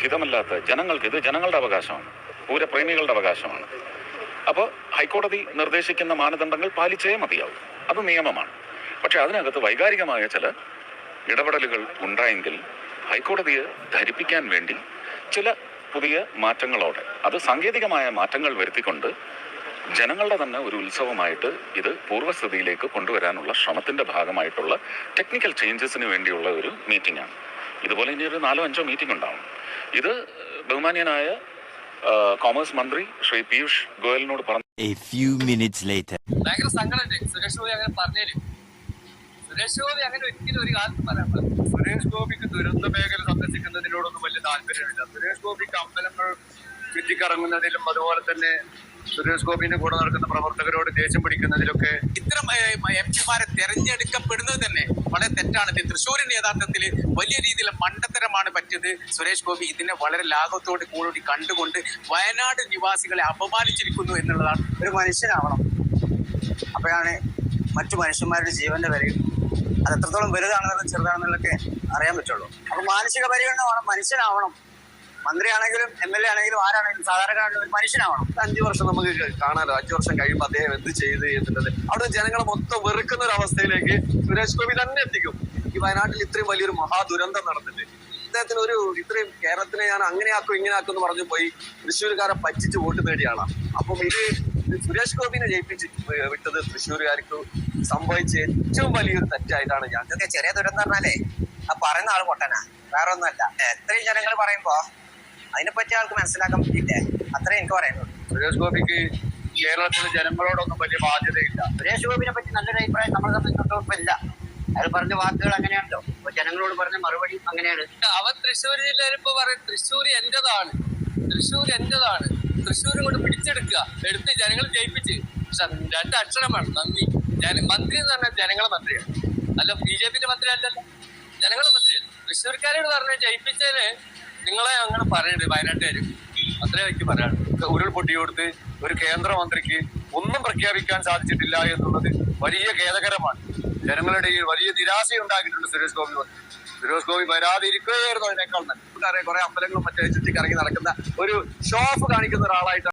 ഹിതമല്ലാത്ത ജനങ്ങൾക്ക് ഇത് ജനങ്ങളുടെ അവകാശമാണ്. പൂരപ്രേമികളുടെ അവകാശമാണ്. അപ്പോൾ ഹൈക്കോടതി നിർദ്ദേശിക്കുന്ന മാനദണ്ഡങ്ങൾ പാലിച്ചേ മതിയാവും. അത് നിയമമാണ്. പക്ഷെ അതിനകത്ത് വൈകാരികമായ ചില ഇടപെടലുകൾ ഉണ്ടായെങ്കിൽ ഹൈക്കോടതിയെ ധരിപ്പിക്കാൻ വേണ്ടി ചില പുതിയ മാറ്റങ്ങളോടെ അത് സാങ്കേതികമായ മാറ്റങ്ങൾ വരുത്തിക്കൊണ്ട് ജനങ്ങളുടെ തന്നെ ഒരു ഉത്സവമായിട്ട് ഇത് പൂർവസ്ഥിതിയിലേക്ക് കൊണ്ടുവരാനുള്ള ശ്രമത്തിന്റെ ഭാഗമായിട്ടുള്ള ടെക്നിക്കൽ ചേഞ്ചസിന് വേണ്ടിയുള്ള ഒരു മീറ്റിംഗ് ആണ് ഇതുപോലെ ഇനി ഒരു നാലോ അഞ്ചോ മീറ്റിംഗ് ഉണ്ടാവും. ഇത് ബഹുമാന്യനായ കോമേഴ്സ് മന്ത്രി ശ്രീ പീയൂഷ് ഗോയലിനോട് പറഞ്ഞു A few minutes later. ഭയങ്കര സങ്കടമുണ്ട്. സുരേഷ് ഗോപി അങ്ങനെ പറഞ്ഞേലും. സുരേഷ് ഗോപി അങ്ങനെ ഒരിക്കലും ഒരു കാലത്ത് പറയാൻ സുരേഷ് ഗോപിക്ക് ദുരന്ത മേഖല സന്ദർശിക്കുന്നതിനോടൊന്നും വലിയ താല്പര്യമില്ല. സുരേഷ് ഗോപിക്ക് അമ്പലങ്ങൾ ചുറ്റിക്കറങ്ങുന്നതിലും അതുപോലെ തന്നെ സുരേഷ് ഗോപിന്റെ കൂടെ നടക്കുന്ന പ്രവർത്തകരോട് ദേഷ്യം പിടിക്കുന്നതിലൊക്കെ ഇത്തരം എം പിമാരെ തെരഞ്ഞെടുക്കപ്പെടുന്നത് തന്നെ വളരെ തെറ്റാണ്. തൃശ്ശൂരിന് യഥാർത്ഥത്തിൽ വലിയ രീതിയിൽ മണ്ടത്തരമാണ് പറ്റിയത്. സുരേഷ് ഗോപി ഇതിനെ വളരെ ലാഘവത്തോട് കൂടി കണ്ടുകൊണ്ട് വയനാട് നിവാസികളെ അപമാനിച്ചിരിക്കുന്നു എന്നുള്ളതാണ് ഒരു മനുഷ്യനാവണം. അപ്പോഴാണ് മറ്റു മനുഷ്യന്മാരുടെ ജീവന്റെ വിലയും അത് എത്രത്തോളം വലുതാണെന്നുള്ളത് ചെറുതാണെന്നുള്ളതൊക്കെ അറിയാൻ പറ്റുള്ളൂ. അപ്പൊ മാനസിക പരിഗണന വേണം മനുഷ്യനാവണം. മന്ത്രിയാണെങ്കിലും എം എൽ എ ആണെങ്കിലും ആരാണെങ്കിലും സാധാരണ ഒരു മനുഷ്യനാവണം. അഞ്ചു വർഷം നമുക്ക് കാണാലോ. അഞ്ചു വർഷം കഴിയുമ്പോൾ അദ്ദേഹം എന്ത് ചെയ്ത് എന്നുള്ളത്. അവിടെ ജനങ്ങളെ മൊത്തം വെറുക്കുന്ന ഒരു അവസ്ഥയിലേക്ക് സുരേഷ് ഗോപി തന്നെ എത്തിക്കും. ഈ വയനാട്ടിൽ ഇത്രയും വലിയൊരു മഹാദുരന്തം നടന്നിട്ട്. അദ്ദേഹത്തിന് ഒരു ഇത്രയും കേരളത്തിനെ ഞാൻ അങ്ങനെ ആക്കും ഇങ്ങനെ ആക്കും എന്ന് പറഞ്ഞു പോയി തൃശ്ശൂർക്കാരെ പറ്റിച്ച് വോട്ട് നേടിയാണ് അപ്പം ഇത് സുരേഷ് ഗോപിനെ ജയിപ്പിച്ച് വിട്ടത് തൃശ്ശൂർകാർക്ക് സംഭവിച്ച ഏറ്റവും വലിയൊരു തെറ്റായിട്ടാണ് ഞാൻ ചെറിയ ദുരന്തം പറഞ്ഞാലേ ആ പറയുന്ന ആൾ പൊട്ടനാ. വേറെ ഒന്നുമല്ല എത്രയും ജനങ്ങൾ പറയുമ്പോ അതിനെപ്പറ്റി ആൾക്ക് മനസ്സിലാക്കാൻ പറ്റിയില്ല അത്രേ എനിക്ക് പറയുന്നുള്ളൂ സുരേഷ് ഗോപിക്ക് കേരളത്തിലെ ജനങ്ങളോടൊന്നും വലിയ ബാധ്യതയില്ല. സുരേഷ് ഗോപിനെ പറ്റി നല്ലൊരു അഭിപ്രായം നമ്മളെ സംബന്ധിച്ചിടത്തോളം ഇല്ല. അയാൾ പറഞ്ഞ വാക്കുകൾ അങ്ങനെയാണല്ലോ അപ്പൊ ജനങ്ങളോട് പറഞ്ഞ മറുപടി അങ്ങനെയാണ്. അവൻ തൃശ്ശൂർ ജില്ലയിൽ ഇപ്പൊ പറയും തൃശ്ശൂർ എന്റേതാണ്. തൃശ്ശൂർ എന്റേതാണ്. തൃശ്ശൂർ കൊണ്ട് പിടിച്ചെടുക്കുക. എടുത്ത് ജനങ്ങൾ ജയിപ്പിച്ച്. പക്ഷെ രണ്ട് അക്ഷരമാണ്. നന്ദി. മന്ത്രി എന്ന് പറഞ്ഞാൽ ജനങ്ങളെ മന്ത്രിയാണ്. അല്ല ബി ജെ പിന്റെ മന്ത്രി അല്ലല്ലോ. ജനങ്ങളെ മന്ത്രിയാണ്. തൃശ്ശൂർക്കാരോട് പറഞ്ഞ ജയിപ്പിച്ചതിന് നിങ്ങളെ അങ്ങനെ പറയുന്നത് വയനാട്ടുകാർ അത്രേ എനിക്ക് പറയാൻ ഉരുൾപൊട്ടി കൊടുത്ത് ഒരു കേന്ദ്രമന്ത്രിക്ക് ഒന്നും പ്രഖ്യാപിക്കാൻ സാധിച്ചിട്ടില്ല എന്നുള്ളത് വലിയ ഖേദകരമാണ്. ജനങ്ങളുടെ വലിയ നിരാശയുണ്ടാക്കിയിട്ടുണ്ട് സുരേഷ് ഗോപി സുരേഷ് ഗോപി വരാതെ ഇരിക്കുകയായിരുന്നു അതിനേക്കാൾ നല്ല കുറെ അമ്പലങ്ങളും മറ്റേ ചുറ്റി കറങ്ങി നടക്കുന്ന ഒരു ഷോഫ് കാണിക്കുന്ന ഒരാളായിട്ടാണ്